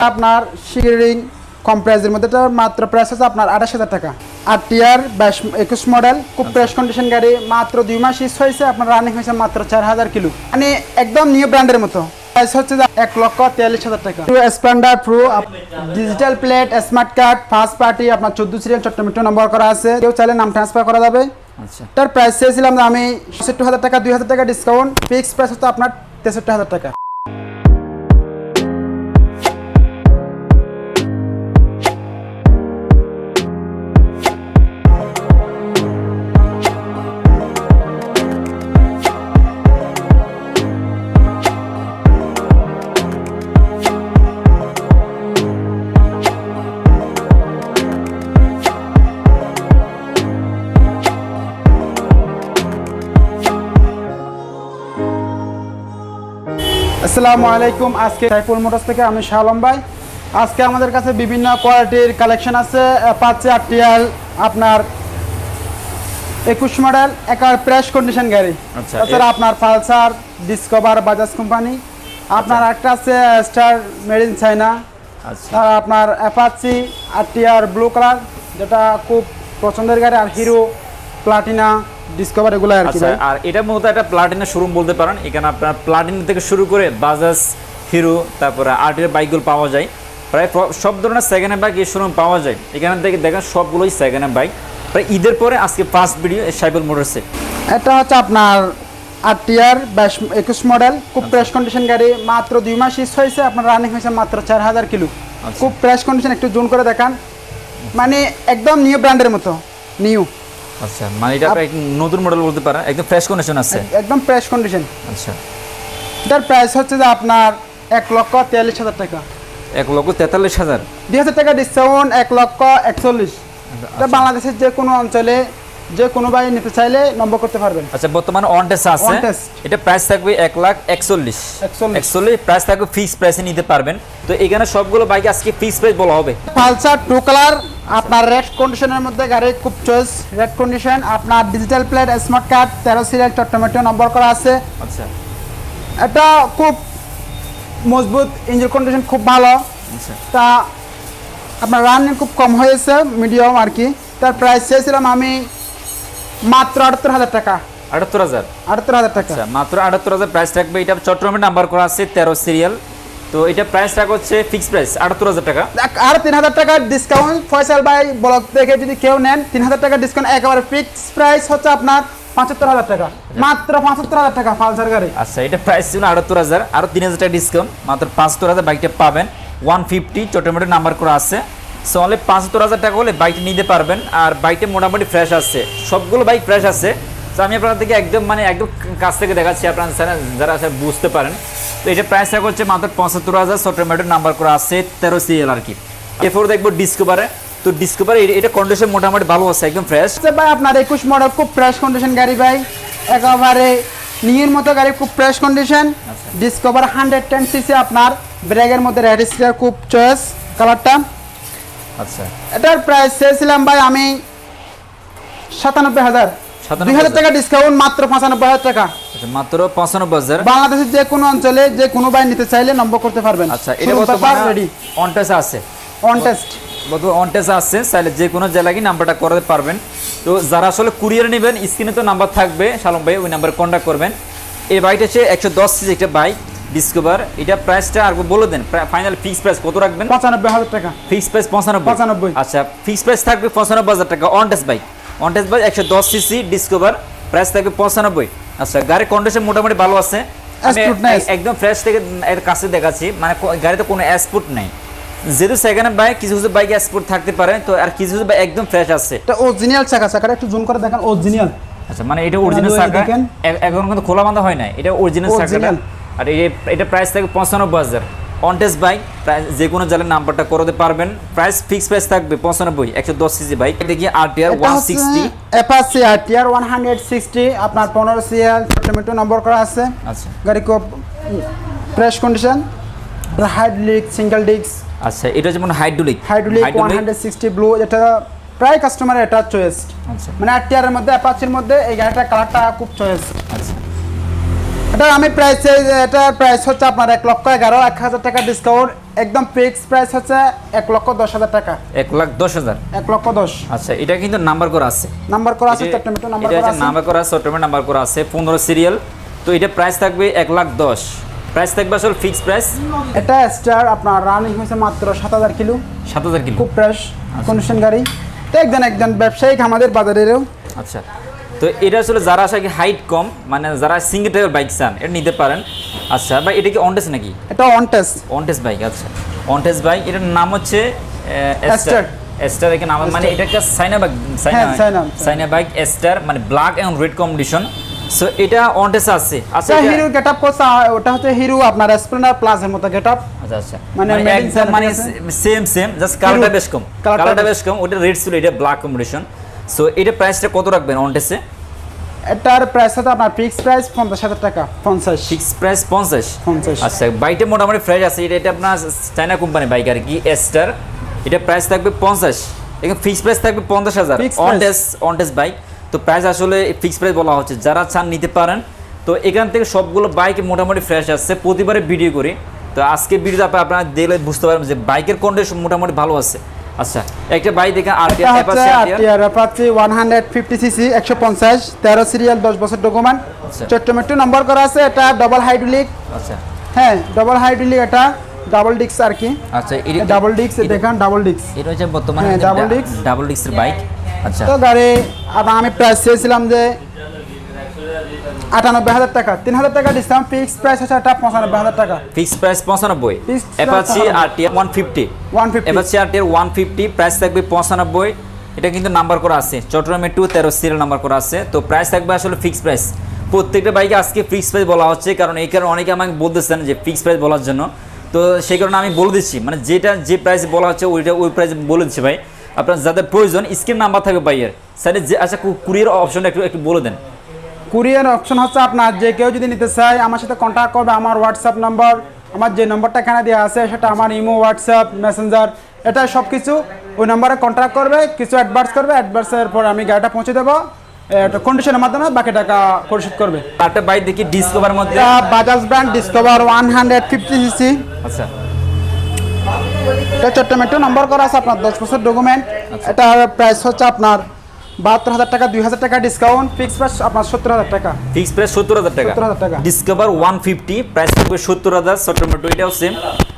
আপনার শিরিং কম প্রাইসের মধ্যে এটা মাত্র প্রাইস আছে আপনার আঠাশ হাজার টাকা। আর টিয়ার বাইশ একুশ মডেল খুব ফ্রেশ কন্ডিশন গাড়ি মাত্র দুই মাস ইউজ হয়েছে আপনার রানিং হয়েছে মাত্র চার হাজার কিলো। মানে একদম নিউ ব্র্যান্ডের মতো। প্রাইস হচ্ছে এক লক্ষ তিয়াল্লিশ হাজার টাকা। Splendor pro digital plate smart card first party আপনার চোদ্দ সিরিয়াল চট্টমিটো নম্বর করা আছে। কেউ চাইলে নাম ট্রান্সফার করা যাবে। আচ্ছা। তার প্রাইস চেয়েছিলাম আমি সত্তর হাজার টাকা দুই হাজার টাকা ডিসকাউন্ট ফিক্স প্রাইস হচ্ছে আপনার তেষট্টি হাজার টাকা। আসসালামু আলাইকুম। আজকে সাইফুল মোটরস থেকে আমি শালম ভাই। আজকে আমাদের কাছে বিভিন্ন কোয়ালিটির কালেকশন আছে। পাচ্ছে আরটিআর আপনার একুশ মডেল একার প্রেস কন্ডিশন গাড়ি। আচ্ছা, তাছাড়া আপনার পালসার ডিসকভার বাজাজ কোম্পানি আপনার একটা আছে স্টার মেড ইন চাইনা আচ্ছা। আর আপনার অ্যাপাচি আরটিআর ব্লু কালার যেটা খুব পছন্দের গাড়ি। আর হিরো প্লাটিনা ডিসকভার এগুলো আর কি আচ্ছা আর এটা মূলত একটা প্লাটিনা শোরুম বলতে পারেন। এখানে আপনার প্লাটিনা থেকে শুরু করে বাজাজ হিরো তারপরে আর্টের বাইকগুলো পাওয়া যায়। প্রায় সব ধরনের সেকেন্ড হ্যান্ড বাইক এই শোরুম পাওয়া যায়। এখানে থেকে দেখেন সবগুলোই সেকেন্ড হ্যান্ড বাইক প্রায় ঈদের পরে আজকে ফার্স্ট ভিডিও মোটরসে এটা হচ্ছে আপনার আরটিআর বাইশ একুশ মডেল খুব ফ্রেশ কন্ডিশন গাড়ি। মাত্র দুই মাস ইউজ হয়েছে। আপনার রানিং হয়েছে মাত্র চার হাজার কিলো। আচ্ছা। খুব ফ্রেশ কন্ডিশন একটু জুন করে দেখান। মানে একদম নিউ ব্র্যান্ডের মতো। নিউ আচ্ছা মানে এটা নতুন মডেল বলতে পারেন একদম ফ্রেশ কন্ডিশন আছে? একদম ফ্রেশ কন্ডিশন আচ্ছা। এটার প্রাইস হচ্ছে যে আপনার এক লক্ষ তিয়াল্লিশ হাজার টাকা। এক লক্ষ তেতাল্লিশ হাজার? দুই হাজার টাকা ডিসকাউন্ট এক লক্ষ একচল্লিশ। এটা বাংলাদেশের যে কোনো অঞ্চলে যে কোনো ভাই নিতে চাইলে নম্বর করতে পারবেন। আচ্ছা বর্তমানে অন টেস্ট আছে এটা প্রাইস থাকবে এক লাখ একচল্লিশ। 41 একচল্লিশ প্রাইস থাকবে ফিক্স প্রাইসে নিতে পারবেন। তো এখানে সবগুলো বাইক আজকে ফিক্স প্রাইস বলা হবে। পালসার টু কালার আপনার রেড কন্ডিশনের মধ্যে গাড়ি খুব চয়েস রেড কন্ডিশন আপনার ডিজিটাল প্লেট স্মার্ট কার্ড তেরো সিরিয়াল চট্টমেটো নম্বর করা আছে। আচ্ছা। এটা খুব মজবুত ইঞ্জিন কন্ডিশন খুব ভালো। আচ্ছা। তা আপনার রানিং খুব কম হয়েছে মিডিয়াম আর কি। তার প্রাইস চেয়েছিলাম আমি মাত্র আটাত্তর হাজার টাকা। আটাত্তর হাজার? আটাত্তর হাজার টাকা। আচ্ছা মাত্র আটাত্তর হাজার প্রাইস থাকবে। এটা চট্টগ্রামে নাম্বার করা আছে তেরো সিরিয়াল তো এটা প্রাইস রাখা হচ্ছে ফিক্স প্রাইস আটাত্তর হাজার টাকা। আর তিন হাজার টাকার ডিসকাউন্ট ফয়সাল ভাই ব্লক থেকে যদি কেউ নেন তিন হাজার টাকার ডিসকাউন্ট একেবারে ফিক্স প্রাইস হচ্ছে আপনার পঁচাত্তর হাজার টাকা। মাত্র পঁচাত্তর হাজার টাকা পালসার গাড়ি। আচ্ছা এটা প্রাইস ছিল আটাত্তর হাজার আরও তিন হাজার টাকা ডিসকাউন্ট মাত্র পাঁচাত্তর হাজার বাইকটা পাবেন। ওয়ান ফিফটি চট্টগ্রামে নাম্বার করা আছে। সো অনলি পাঁচাত্তর হাজার টাকা হলে বাইকটা নিতে পারবেন। আর বাইকটা মোটামুটি ফ্রেশ আছে। সবগুলো বাইক ফ্রেশ আছে। তো আমি আপনার থেকে একদম মানে একদম কাছ থেকে দেখাচ্ছি আপনারা যারা- যারা আছে বুঝতে পারেন। তো এটা প্রাইস রাখা হচ্ছে মাত্র পঁচাত্তর হাজার চট্টগ্রামের নাম্বার করা আছে তেরো সিএল আর কি। এরপর দেখব ডিসকভারে তো ডিসকভারে এটা কন্ডিশন মোটামুটি ভালো আছে একদম ফ্রেশ আচ্ছা ভাই আপনার একুশ মডেল খুব ফ্রেশ কন্ডিশন গাড়ি ভাই। একেবারে নিয়ের মতো গাড়ি খুব fresh condition. Discover hundred ten CC আপনার। ব্রেকের মধ্যে রেড স্টিকার খুব চয়েস কালারটা আচ্ছা। এটার প্রাইস চেয়েছিলাম ভাই আমি সাতানব্বই হাজার। দুই হাজার টাকা ডিসকাউন্ট মাত্র পঁচানব্বই হাজার টাকা। আচ্ছা মাত্র পঁচানব্বই হাজার। বাংলাদেশের যে কোনো অঞ্চলে যে কোনো ভাই নিতে চাইলে নম্বর করতে পারবেন। আচ্ছা এটা রেডি অনটেস আছে। অন টেস্ট বর্তমানে অনটেস আছে চাইলে যে কোনো গিয়ে নাম্বারটা করতে পারবেন। তো যারা আসলে কুরিয়ার নেবেন স্ক্রিনে তো নাম্বার থাকবে শালম ভাই ওই নাম্বারে কন্ট্যাক্ট করবেন। এই বাইকটা হচ্ছে একশো দশ সিসি একটা বাইক ডিসকভার এটা প্রাইসটা আর বলে দেন ফাইনাল ফিক্স প্রাইস কত রাখবেন? পঁচানব্বই হাজার টাকা। ফিক্স প্রাইস পঁচানব্বই। 95 আচ্ছা ফিক্স প্রাইস থাকবে পঁচানব্বই হাজার টাকা অনটেস বাইক অনটেস বাইক একশো দশ সিসি ডিসকভার প্রাইস থাকবে পঁচানব্বই। আচ্ছা গাড়ির কন্ডিশন মোটামুটি ভালো আছে। একদম ফ্রেশ থেকে এর কাছে দেখাচ্ছি। মানে গাড়িতে কোনো অ্যাসপুট নেই। যেহেতু সেকেন্ড বাইক কিছু কিছু বাইক অ্যাসপুট থাকতে পারে তো আর কিছু কিছু বাইক একদম ফ্রেশ আছে। এটা অরিজিনাল চাকা চাকাটা একটু জুম করে দেখেন অরিজিনাল আচ্ছা মানে এটা অরিজিনাল চাকা। এখন কিন্তু খোলা বাঁধা হয় না এটা অরিজিনাল চাকাটা। আর এটা প্রাইস থাকবে পঁচানব্বই হাজার। অনটেস বাইক প্রাইস যে কোনো জেলার নাম্বারটা করতে পারবেন। প্রাইস ফিক্স প্রাইস থাকবে পঁচানব্বই একশো দশ সিসি বাইক দেখি R T R one sixty RTR one hundred sixty আপনার পনেরো সিএল টমেটো নম্বর করা আছে। আচ্ছা। গাড়ি খুব fresh condition hydraulic single disc আচ্ছা এটা যেমন hydraulic hydraulic one hundred sixty blue এটা প্রায় কাস্টমার এটা চয়েস মানে আরটিআর এর মধ্যে অ্যাপাচির মধ্যে এই গাড়িটার কালারটা খুব চয়েস আচ্ছা। এটা আমি প্রাইস এটার প্রাইস হচ্ছে আপনার এক লক্ষ এগারো এক হাজার টাকা ডিসকাউন্ট একদম ফিক্স প্রাইস হচ্ছে এক লক্ষ দশ হাজার টাকা। এক লাখ দশ হাজার? এক লক্ষ দশ। আচ্ছা এটা কিন্তু নাম্বার করা আছে। নাম্বার করা আছে এটা- চট্টমেটো নাম্বার এটা করা আছে। নাম্বার করা আছে অটোমেট নাম্বার করা আছে পনেরো সিরিয়াল তো এটা প্রাইস থাকবে এক লাখ দশ। প্রাইস থাকবে আসলে ফিক্স প্রাইস এটা স্টার আপনার রানিং হয়েছে মাত্র সাত হাজার কিলো। সাত হাজার কিলো? খুব ফ্রেশ কন্ডিশন গাড়ি। তো একজন একজন ব্যবসায়িক আমাদের বাজারেরও। আচ্ছা। তো এটা আসলে যারা আসলে হাইট কম মানে যারা সিঙ্গেল টাইপের বাইক চান এটা নিতে পারেন। আচ্ছা ভাই এটা কি অনটেস নাকি? এটা অন টেস্ট অনটেস বাইক আচ্ছা। অনটেস বাইক এটার নাম হচ্ছে এস্টার এস্টার এখানে নাম মানে এটা একটা সাইনা বাইক সাইনা সাইনা বাইক এস্টার মানে black and red combination so এটা অনটেস আছে। আচ্ছা হিরো গেট আপ করছে ওটা হচ্ছে হিরো আপনার স্প্লেন্ডার প্লাসের মতো গেট আপ আচ্ছা আচ্ছা। মানে মানে সেম সেম জাস্ট কালারটা বেশ কম। কালারটা বেশ কম ওটা রেড ছিল এটা ব্ল্যাক কম্বিনেশন সো এটা প্রাইসটা কত রাখবেন অনটেসে এটার প্রাইস হচ্ছে আপনার ফিক্স প্রাইস পঞ্চাশ হাজার টাকা পঞ্চাশ। ফিক্স প্রাইস পঞ্চাশ? পঞ্চাশ। আচ্ছা বাইকটা মোটামুটি ফ্রেশ আছে এটা এটা আপনার চায়না কোম্পানি বাইক আর কি এস্টার এটা প্রাইস থাকবে পঞ্চাশ এখানে ফিক্স প্রাইস থাকবে পঞ্চাশ হাজার। অনটেস অনটেস বাইক তো প্রাইস আসলে ফিক্স প্রাইস বলা হচ্ছে যারা চান নিতে পারেন। তো এখান থেকে সবগুলো বাইক মোটামুটি ফ্রেশ আসছে প্রতিবারে ভিডিও করি। তো আজকে ভিডিওতে আপনি আপনারা দেখলে বুঝতে পারবেন যে বাইকের কন্ডিশন মোটামুটি ভালো আছে। আচ্ছা একটা এটা হচ্ছে আরটিআর। পাচ্ছি ওয়ান হান্ড্রেড ফিফটি সিসি একশো পঞ্চাশ তেরো সিরিয়াল দশ বছর ডকুমেন্ট। আচ্ছা। চট্টমেট্টো নম্বর করা আছে এটা ডবল হাইড্রোলিক আচ্ছা। হ্যাঁ ডবল হাইড্রোলিক এটা ডাবল ডিক্স আর কি। আচ্ছা ডাবল ডিক্স দেখেন ডাবল ডিক্স এটা হচ্ছে বর্তমানে double disc। ডাবল ডিস্কের বাইক আচ্ছা। তো গাড়ি আমি প্রাইস চেয়েছিলাম যে আটানব্বই হাজার টাকা। তিন হাজার টাকা ডিসকাউন্ট ফিক্স প্রাইস হচ্ছে এটা পঁচানব্বই হাজার টাকা। ফিক্স প্রাইস পঁচানব্বই। Apache R T one fifty one fifty Apache R T one fifty price থাকবে পঁচানব্বই। এটা কিন্তু নাম্বার করা আছে। চট্টগ্রামে টু তেরো সিরিয়াল নাম্বার করা আছে। তো প্রাইস থাকবে আসলে ফিক্স প্রাইস প্রত্যেকটা বাইকে আজকে ফিক্স প্রাইস বলা হচ্ছে কারণ এই কারণে অনেকে আমাকে বলতেছেন যে ফিক্স প্রাইস বলার জন্য। তো সেই কারণে আমি বলে দিচ্ছি মানে যেটা যে প্রাইস বলা হচ্ছে ওইটা ওই প্রাইস বলে দিচ্ছি ভাই। আপনার যাদের প্রয়োজন স্ক্রিন নাম্বার থাকবে বাইয়ের স্যার যে আচ্ছা কুরিয়ার অপশনটা একটু একটু বলে দেন। কুরিয়ার অপশন হচ্ছে আপনার যে কেউ যদি নিতে চায় আমার সাথে কন্ট্যাক্ট করবে আমার হোয়াটসঅ্যাপ নম্বর আমার যে নম্বরটা এখানে দেওয়া আছে সেটা আমার ইমো হোয়াটসঅ্যাপ মেসেঞ্জার এটা সব কিছু ওই নম্বরে কন্ট্যাক্ট করবে কিছু অ্যাডভান্স করবে অ্যাডভান্সের পর আমি গাড়িটা পৌঁছে দেবো কন্ডিশনের মাধ্যমে বাকি টাকা পরিশোধ করবে। একটা বাইক দেখি ডিসকভার মধ্যে। Bajaj brand Discover one hundred fifty CC আচ্ছা। এটা চট্টমেট্টো নম্বর করা আছে আপনার দশ বছর ডকুমেন্ট এটা প্রাইস হচ্ছে আপনার বাহাত্তর হাজার টাকা দুই হাজার টাকা ডিসকাউন্ট ফিক্স প্রাইস আপনার সত্তর হাজার টাকা। ফিক্স প্রাইস সত্তর হাজার টাকা। 70,000 টাকা। ডিসকভার ওয়ান ফিফটি প্রাইস থাকবে সত্তর হাজার সেপ্টেম্বর এটাও সেম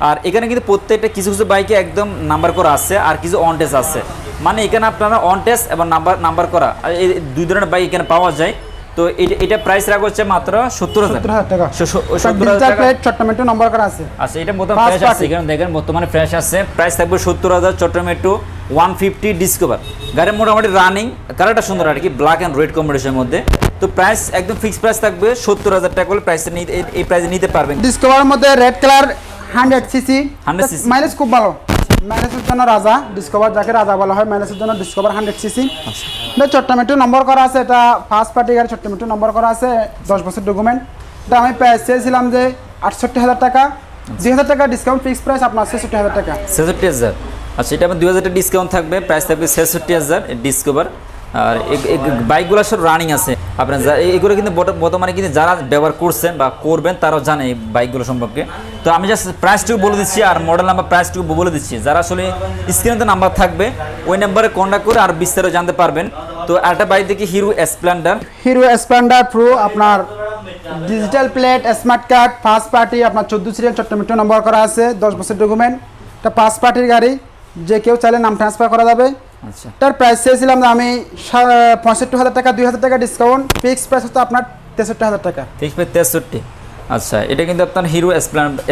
আর এখানে কিন্তু প্রত্যেকটা কিছু কিছু বাইকে একদম নাম্বার করা আছে আর কিছু অনটেস আছে। মানে এখানে আপনারা অন টেস্ট এবং নাম্বার নাম্বার করা। এই দুই ধরনের বাইক এখানে পাওয়া যায়। তো এটা প্রাইস রাখা হচ্ছে মাত্র সত্তর হাজার সত্তর হাজার টাকা। সত্তর হাজার ডিজিটাল টাকা প্লেট চট্টমেট্টো নম্বর করা আছে। আচ্ছা এটা মোটামুটি ফ্রেশ আছে। এখানে দেখেন বর্তমানে ফ্রেশ আছে। প্রাইস থাকবে সত্তর হাজার চট্টমেটো ওয়ান ফিফটি ডিসকভার গাড়ি মোটামুটি রানিং কালারটা সুন্দর আর কি ব্ল্যাক এন্ড রেড কম্বিনেশনের মধ্যে। তো প্রাইস একদম ফিক্স প্রাইস থাকবে সত্তর হাজার টাকা করে প্রাইসে এই- প্রাইসে নিতে পারবেন। ডিসকভার মধ্যে red colour hundred CC 100 cc mileage খুব ভালো। মাইলেজের জন্য রাজা ডিসকভার যাকে রাজা বলা হয় ম্যানেসের জন্য ডিসকভার হান্ড্রেড সিসি ছোট্ট চট্টমেট্টো নম্বর করা আছে এটা ফার্স্ট পার্টি গাড়ি চট্টমেট্টো নম্বর করা আছে দশ বছর ডকুমেন্ট এটা আমি প্রাইস চেয়েছিলাম যে আটষট্টি হাজার টাকা। দুই হাজার টাকা ডিসকাউন্ট ফিক্স প্রাইস আপনার ছেষট্টি হাজার টাকা। ছেষট্টি হাজার। আচ্ছা এটা আমার দুই হাজার ডিসকাউন্ট থাকবে প্রাইস থাকবে ছেষট্টি হাজার ডিসকভার আর বাইকগুলো সব রানিং আছে। আপনার এগুলো কিন্তু বর্ত- বর্তমানে কিন্তু যারা ব্যবহার করছেন বা করবেন, তারাও জানে এই বাইকগুলো সম্পর্কে। তো আমি জাস্ট প্রাইসটুকু বলে দিচ্ছি আর মডেল নাম্বার প্রাইসটুকু বলে দিচ্ছি। যারা আসলে স্ক্রিনে নাম্বার থাকবে, ওই নাম্বারে কন্ট্যাক্ট করে আর বিস্তারিত জানতে পারবেন। তো একটা বাইক দেখি Hero Splendor Hero Splendor pro আপনার digital plate smart card first party আপনার চোদ্দ সিরিয়াল চট্টমেট্টো নম্বর করা আছে, দশ বছর ডকুমেন্ট এটা পাঁচ পার্টির গাড়ি, যে কেউ চাইলে নাম ট্রান্সফার করা যাবে। আচ্ছা। তার প্রাইস চেয়েছিলাম আমি পঁয়ষট্টি হাজার টাকা দুই হাজার টাকা ডিসকাউন্ট ফিক্স প্রাইস হচ্ছে আপনার তেষট্টি হাজার টাকা। ঠিক তেষট্টি। আচ্ছা এটা কিন্তু আপনার হিরো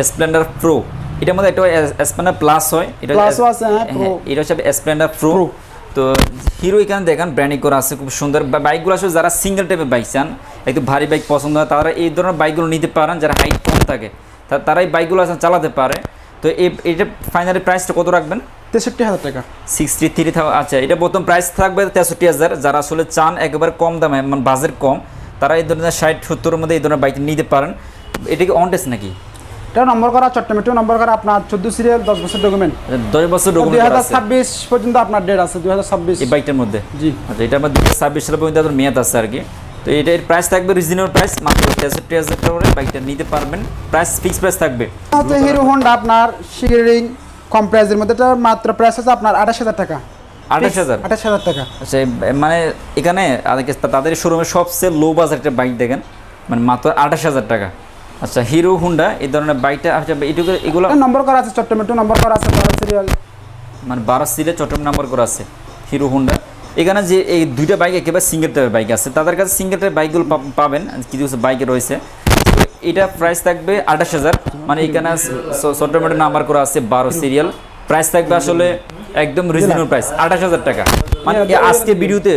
স্প্লেন্ডার প্রো এটার মধ্যে একটা স্প্লেন্ডার প্লাস হয়। এটা হ্যাঁ, Pro। এটা হচ্ছে স্প্লেন্ডার প্রো তো হিরো এখানে দেখেন ব্র্যান্ডিং করা আছে খুব সুন্দর। বা- বাইকগুলো আসলে যারা সিঙ্গেল টাইপের বাইক চান একটু ভারী বাইক পছন্দ হয় তারা এই ধরনের বাইকগুলো নিতে পারেন যারা হাইট কম থাকে। তারা এই বাইকগুলো আসলে চালাতে পারে। তো এই এটা ফাইনালি প্রাইসটা কত রাখবেন? তেষট্টি হাজার টাকা। সিক্সটি থ্রি আচ্ছা এটা প্রথম প্রাইস থাকবে তেষট্টি হাজার। যারা আসলে চান একেবারে কম দামে মানে বাজেট কম তারা এই ধরনের ষাট সত্তরের মধ্যে এই ধরনের বাইক নিতে পারেন। এটা কি অন টেস্ট নাকি? এটা নম্বর করা চট্টমেট্টো নম্বর করা আপনার চোদ্দ সিরিয়াল দশ বছর ডকুমেন্ট দশ বছর দুই হাজার ছাব্বিশ পর্যন্ত আপনার ডেট আছে দুই হাজার ছাব্বিশ। এই বাইকটার মধ্যে? জি। আচ্ছা এটা আমার দু হাজার ছাব্বিশ সালের পর্যন্ত আপনার মেয়াদ আছে আর কি। তো তো এটার প্রাইস থাকবে রিজনেবল প্রাইস মাত্র তেষট্টি হাজার টাকা করে বাইকটা নিতে পারবেন। প্রাইস ফিক্স প্রাইস থাকবে। হিরো হোন্ডা আপনার শিরিং কম প্রাইসের মধ্যে এটা মাত্র প্রাইস হচ্ছে আপনার আঠাশ হাজার টাকা। আঠাশ হাজার? আঠাশ হাজার টাকা। আচ্ছা মানে এখানে তাদের শোরুমে সবচেয়ে লো বাজার একটা বাইক দেখেন। মানে মাত্র আঠাশ হাজার টাকা। আচ্ছা হিরো হুন্ডা এই ধরনের বাইকটা আচ্ছা এটুকু এগুলো নম্বর করা আছে চট্টমেট্রো নম্বর করা আছে সিরিয়াল মানে বারো সিলে চট্টগ্রাম নাম্বার করা আছে হিরো হুন্ডা এখানে যে এই দুইটা বাইক একেবারে সিঙ্গেল টাইপের বাইক আছে। তাদের কাছে সিঙ্গেল টাইপের বাইকগুলো পাবেন। কিছু কিছু বাইকে রয়েছে। এটা প্রাইস থাকবে আঠাশ হাজার। মানে এখানে চট্টগ্রামের নাম্বার করা আছে বারো সিরিয়াল প্রাইস থাকবে আসলে একদম রিজনেবল প্রাইস আঠাশ হাজার টাকা। মানে আজকে ভিডিওতে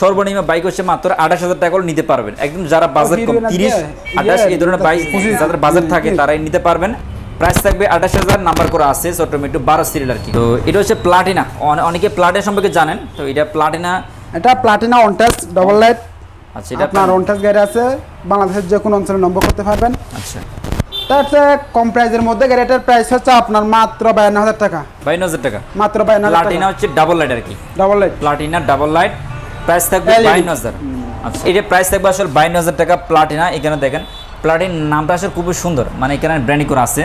সর্বনিম্ন বাইক হচ্ছে মাত্র আঠাশ হাজার টাকা নিতে পারবেন। একদম যারা বাজেট কম তিরিশ আঠাশ এই ধরনের বাইক যাদের বাজেট থাকে তারাই নিতে পারবেন। প্রাইস থাকবে আঠাশ হাজার নাম্বার করা আছে চট্টমেট্রো বারো সিরিয়াল আর কি। তো এটা হচ্ছে প্লাটিনা অনেকে প্লাটিনা সম্পর্কে জানেন তো এটা প্লাটিনা এটা প্লাটিনা অনটাস ডবল লাইট আচ্ছা এটা আপনার অনটাস গাড়ি আছে বাংলাদেশের যে কোনো অঞ্চলে নম্বর করতে পারবেন। আচ্ছা। তার কম প্রাইসের মধ্যে গাড়িটার প্রাইস হচ্ছে আপনার মাত্র বায়ান্ন হাজার টাকা। বাইন হাজার টাকা। মাত্র বায়ান্ন হাজার প্লাটিনা হচ্ছে ডাবল লাইট আর কি। Double light Platina double light price থাকবে LED হাজার। আচ্ছা এটা প্রাইস থাকবে আসলে বাইন হাজার টাকা প্লাটিনা এখানে দেখেন। প্লাটিন নামটা আসলে খুবই সুন্দর মানে এখানে ব্র্যান্ডিং করা আছে।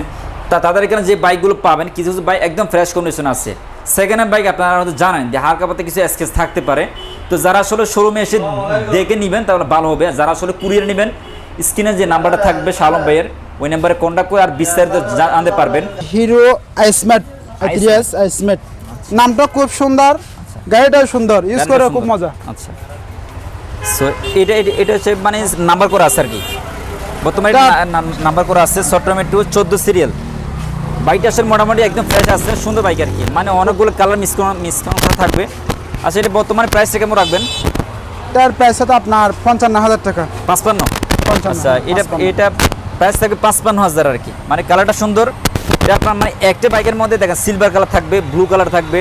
তা তাদের এখানে যে বাইকগুলো পাবেন কিছু কিছু বাইক একদম ফ্রেশ কন্ডিশন আছে। সেকেন্ড হ্যান্ড বাইক আপনারা হয়তো জানেন যে হালকা পাতে কিছু থাকতে পারে। তো যারা আসলে শোরুমে এসে দেখে নেবেন তাহলে ভালো হবে। যারা আসলে কুরিয়ার নেবেন স্ক্রিনে যে নাম্বারটা থাকবে শালম ভাইয়ের ওই নাম্বারে কন্ট্যাক্ট করে আর বিস্তারিত জানতে পারবেন। হিরো আইসমেট আইথিরিয়াস আইসমেট নামটা খুব সুন্দর গাড়িটাও সুন্দর ইউজ করে খুব মজা। আচ্ছা। সো এটা এটা- হচ্ছে মানে নাম্বার করা আছে আর কি। বর্তমানে নাম্বার করা আছে চট্টগ্রামের টু চোদ্দ সিরিয়াল বাইকটা আসলে মোটামুটি একদম ফ্রেশ আছে সুন্দর বাইক আর কি। মানে অনেকগুলো কালার মিস মিস করা থাকবে। আচ্ছা এটা বর্তমানে প্রাইসটা কেমন রাখবেন? তার প্রাইস হচ্ছে আপনার পঞ্চান্ন হাজার টাকা। পাঁচপান্ন? আচ্ছা এটা এটা প্রাইস থাকবে পাঁচপান্ন হাজার আর কি। মানে কালারটা সুন্দর। এটা আপনার মানে একটা বাইকের মধ্যে দেখেন সিলভার কালার থাকবে ব্লু কালার থাকবে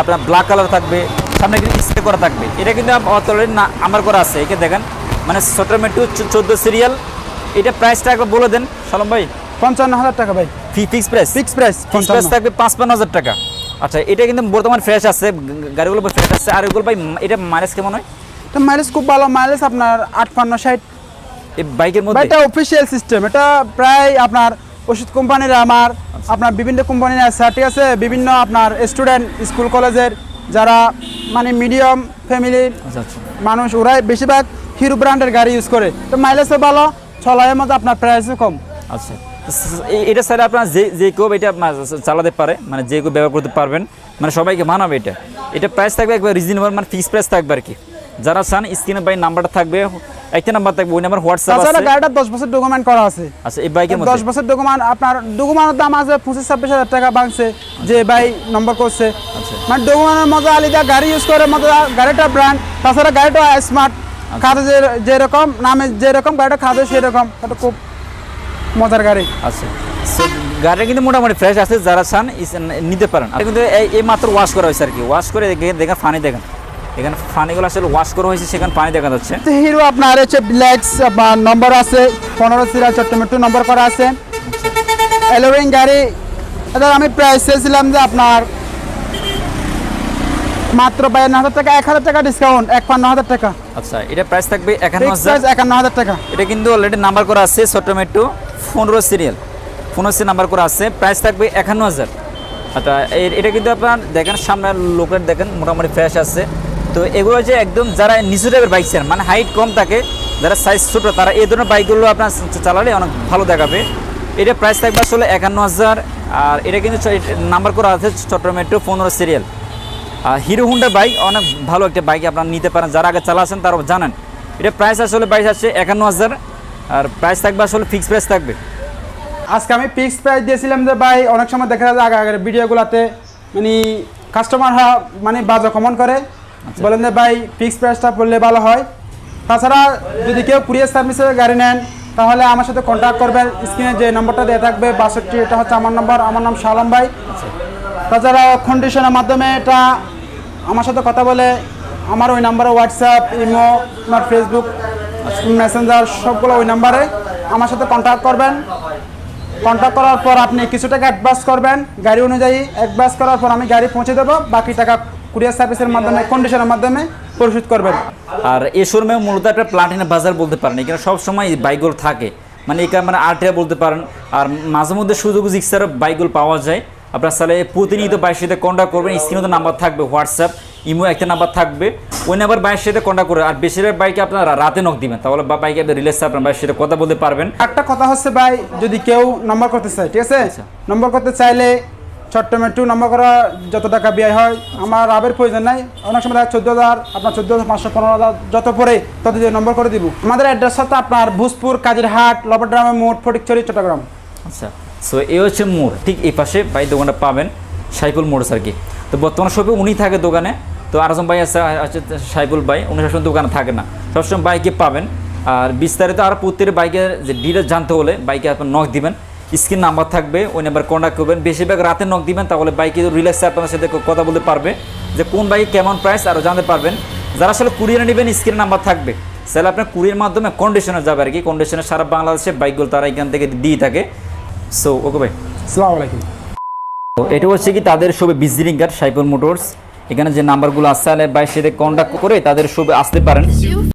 আপনার ব্ল্যাক কালার থাকবে সামনে কিন্তু স্প্রে করা থাকবে। এটা কিন্তু অলরেডি না আমার করা আছে। একে দেখেন মানে ছোটো মেটু চোদ্দ সিরিয়াল এটা প্রাইসটা একবার বলে দেন সালম ভাই। পঞ্চান্ন হাজার টাকা ভাই। ফি fix price fix price fix price থাকবে পাঁচপান্ন হাজার টাকা। আচ্ছা এটা কিন্তু বর্তমান ফ্রেশ আছে গাড়িগুলো ফ্রেশ আছে। আর এগুলো ভাই এটা মাইলেজ কেমন হয়? এটা মাইলেজ খুব ভালো মাইলেজ আপনার আটপান্ন ষাট। এই বাইকের মধ্যে? এটা অফিসিয়াল সিস্টেম এটা প্রায় আপনার ওষুধ কোম্পানির আমার আচ্ছা। আপনার বিভিন্ন কোম্পানির আছে ঠিক আছে? বিভিন্ন আপনার স্টুডেন্ট স্কুল কলেজের যারা মানে মিডিয়াম ফ্যামিলির আচ্ছা আচ্ছা। মানুষ ওরাই বেশিরভাগ হিরো ব্র্যান্ডের গাড়ি ইউজ করে। তো মাইলেজও ভালো চলায়ের মধ্যে আপনার প্রাইসও কম। আচ্ছা। এটা স্যার আপনার যে যে কেউ এটা চালাতে পারে মানে যে কেউ ব্যবহার করতে পারবেন মানে সবাইকে মানাবে এটা। এটা প্রাইস থাকবে একবার রিজনেবল মানে ফিক্স প্রাইস থাকবে আর কি। যারা চান স্ক্রিনে বাই নাম্বারটা থাকবে একটা নাম্বার থাকবে ওই নাম্বার হোয়াটসঅ্যাপ তাছাড়া আছে। গাড়িটা দশ বছর ডকুমেন্ট করা আছে। আচ্ছা এই বাইকের মধ্যে? বছর ডকুমেন্ট আপনার ডকুমেন্টের দাম আছে পঁচিশ ছাব্বিশ হাজার টাকা ভাঙছে যে ভাই নম্বর করছে। আচ্ছা। মানে ডকুমেন্টের মজা আলিদা গাড়ি ইউজ করে মজা গাড়িটা ব্র্যান্ড তাছাড়া গাড়িটা স্মার্ট আচ্ছা। খাদে যে যেরকম নামে যেরকম গাড়িটা খাদে সেরকম। এটা খুব মজার গাড়ি। আচ্ছা So, গাড়িটা কিন্তু মোটামুটি ফ্রেশ আছে যারা চান নিতে পারেন। আর কিন্তু এই- মাত্র ওয়াশ করা হয়েছে আর কি। ওয়াশ করে দেখে- দেখেন ফানি দেখেন। এখানে ফানিগুলো আসলে ওয়াশ করা হয়েছে সেখানে পানি দেখা যাচ্ছে। হিরো আপনার হচ্ছে ব্ল্যাক্স আপনার নম্বর আছে পনেরো সিরা চট্টমেট্রো নম্বর করা আছে। এলোরিং গাড়ি এটা আমি প্রাইস চেয়েছিলাম যে আপনার মাত্র বায়ান্ন হাজার টাকা এক হাজার টাকা ডিসকাউন্ট একান্ন হাজার টাকা। আচ্ছা এটা প্রাইস থাকবে একান্ন হাজার। একান্ন হাজার টাকা। এটা কিন্তু অলরেডি নাম্বার করা আছে ছোট্ট মেট্রো পনেরো সিরিয়াল পনেরো সিরিয়াল নাম্বার করে আছে প্রাইস থাকবে একান্ন হাজার। আচ্ছা এটা কিন্তু আপনার দেখেন সামনে লোকের দেখেন, মোটামুটি ফ্রেশ আছে। তো এগুলো যে একদম যারা নিচু টাইপের বাইক চান মানে হাইট কম থাকে, যারা সাইজ ছোটো, তারা এই ধরনের বাইকগুলো আপনার চালালে অনেক ভালো দেখাবে। এটা প্রাইস থাকবে আসলে একান্ন হাজার, আর এটা কিন্তু নাম্বার করা আছে ছোট্ট মেট্রো পনেরো সিরিয়াল আর হিরো হুন্ডা বাইক অনেক ভালো একটা বাইক আপনারা নিতে পারেন, যারা আগে চালাচ্ছেন তারা জানেন। এটা প্রাইস আসলে প্রাইস আছে, একান্ন হাজার। আর প্রাইস থাকবে আসলে ফিক্স প্রাইস থাকবে। আজকে আমি ফিক্স প্রাইস দিয়েছিলাম যে ভাই অনেক সময় দেখা যায় আগে আগের ভিডিওগুলোতে মানে কাস্টমার মানে বাজে কমন করে। বলেন যে ভাই ফিক্স প্রাইসটা পড়লে ভালো হয়। তাছাড়া যদি কেউ কুরিয়ার সার্ভিসে গাড়ি নেন তাহলে আমার সাথে কন্ট্যাক্ট করবেন স্ক্রিনে যে নম্বরটা দেওয়া থাকবে বাষট্টি এটা হচ্ছে আমার নম্বর আমার নাম শালম ভাই। তাছাড়া কন্ডিশনের মাধ্যমে এটা আমার সাথে কথা বলে আমার ওই নাম্বারে হোয়াটসঅ্যাপ ইমো আমার ফেসবুক মেসেঞ্জার সবগুলো ওই নাম্বারে আমার সাথে কন্ট্যাক্ট করবেন। কন্ট্যাক্ট করার পর আপনি কিছু টাকা অ্যাডভান্স করবেন। গাড়ি অনুযায়ী অ্যাডভান্স করার পর আমি গাড়ি পৌঁছে দেবো। বাকি টাকা কুরিয়ার সার্ভিসের মাধ্যমে কন্ডিশনের মাধ্যমে পরিশোধ করবেন। আর এ শোরুমে মূলত একটা প্লাটিনা বাজার বলতে পারেন। এখানে সবসময় বাইকগুলো থাকে। মানে এখানে মানে আরটিআ বলতে পারেন। আর মাঝে মধ্যে সুযোগ জিক্সার বাইকগুলো পাওয়া যায়। আপনার সাথে প্রতিনিয়ত বাইকের সাথে কন্ট্যাক্ট করবেন। স্ক্রিনে তো নাম্বার থাকবে হোয়াটসঅ্যাপ ইমো একটা নাম্বার থাকবে। ওই নাম্বার বাইকের সাথে কন্ট্যাক্ট করে আর বেশিরভাগ বাইকে আপনারা রাতে নক দিবেন। তাহলে বা বাইকে আপনি রিলেস আপনার বাইকের সাথে কথা বলতে পারবেন। একটা কথা হচ্ছে ভাই যদি কেউ নম্বর করতে চায় ঠিক আছে? নম্বর করতে চাইলে ছোট্ট মেট্টু নম্বর করা যত টাকা ব্যয় হয় আমার আবের প্রয়োজন নাই। অনেক সময় দেখা চোদ্দ হাজার আপনার চোদ্দ হাজার পাঁচশো পনেরো হাজার যত পরে তত দিয়ে নম্বর করে দিব। আমাদের অ্যাড্রেস হচ্ছে আপনার ভোজপুর কাজিরহাট লবড্রামে মোড় ফটিকছড়ি চট্টগ্রাম। আচ্ছা। সো এই হচ্ছে মোড়। ঠিক এই পাশে ভাই দোকানটা পাবেন সাইকুল মোড় আর কি। তো বর্তমান সময় উনি থাকে দোকানে। তো আরেকজন ভাই আছে আছে সাইফুল ভাই উনি সবসময় দোকানে থাকে না। সবসময় বাইকে পাবেন। আর বিস্তারিত আর প্রত্যেক বাইকের যে ডিটেলস জানতে হলে বাইকে আপনার নখ দিবেন। স্ক্রিন নাম্বার থাকবে ওই নাম্বার কন্ট্যাক্ট করবেন। বেশিরভাগ রাতে নখ দিবেন তাহলে বাইকে রিল্যাক্সে আপনার সাথে কথা বলতে পারবে যে কোন বাইক কেমন প্রাইস আরও জানতে পারবেন। যারা আসলে কুরিয়ারে নেবেন স্ক্রিন নাম্বার থাকবে। তাহলে আপনার কুরিয়ার মাধ্যমে কন্ডিশনে যাবে আর কি। কন্ডিশনে সারা বাংলাদেশে বাইকগুলো তারা এখান থেকে দিয়ে থাকে। সো ওকে ভাই আসসালামু আলাইকুম তো এটা হচ্ছে কি তাদের সবে ভিজিটিং কার্ড সাইফুল মোটরস। এখানে যে নাম্বারগুলো আছে আলে বাইশে কন্ট্যাক্ট করে তাদের শুভে আসতে পারেন।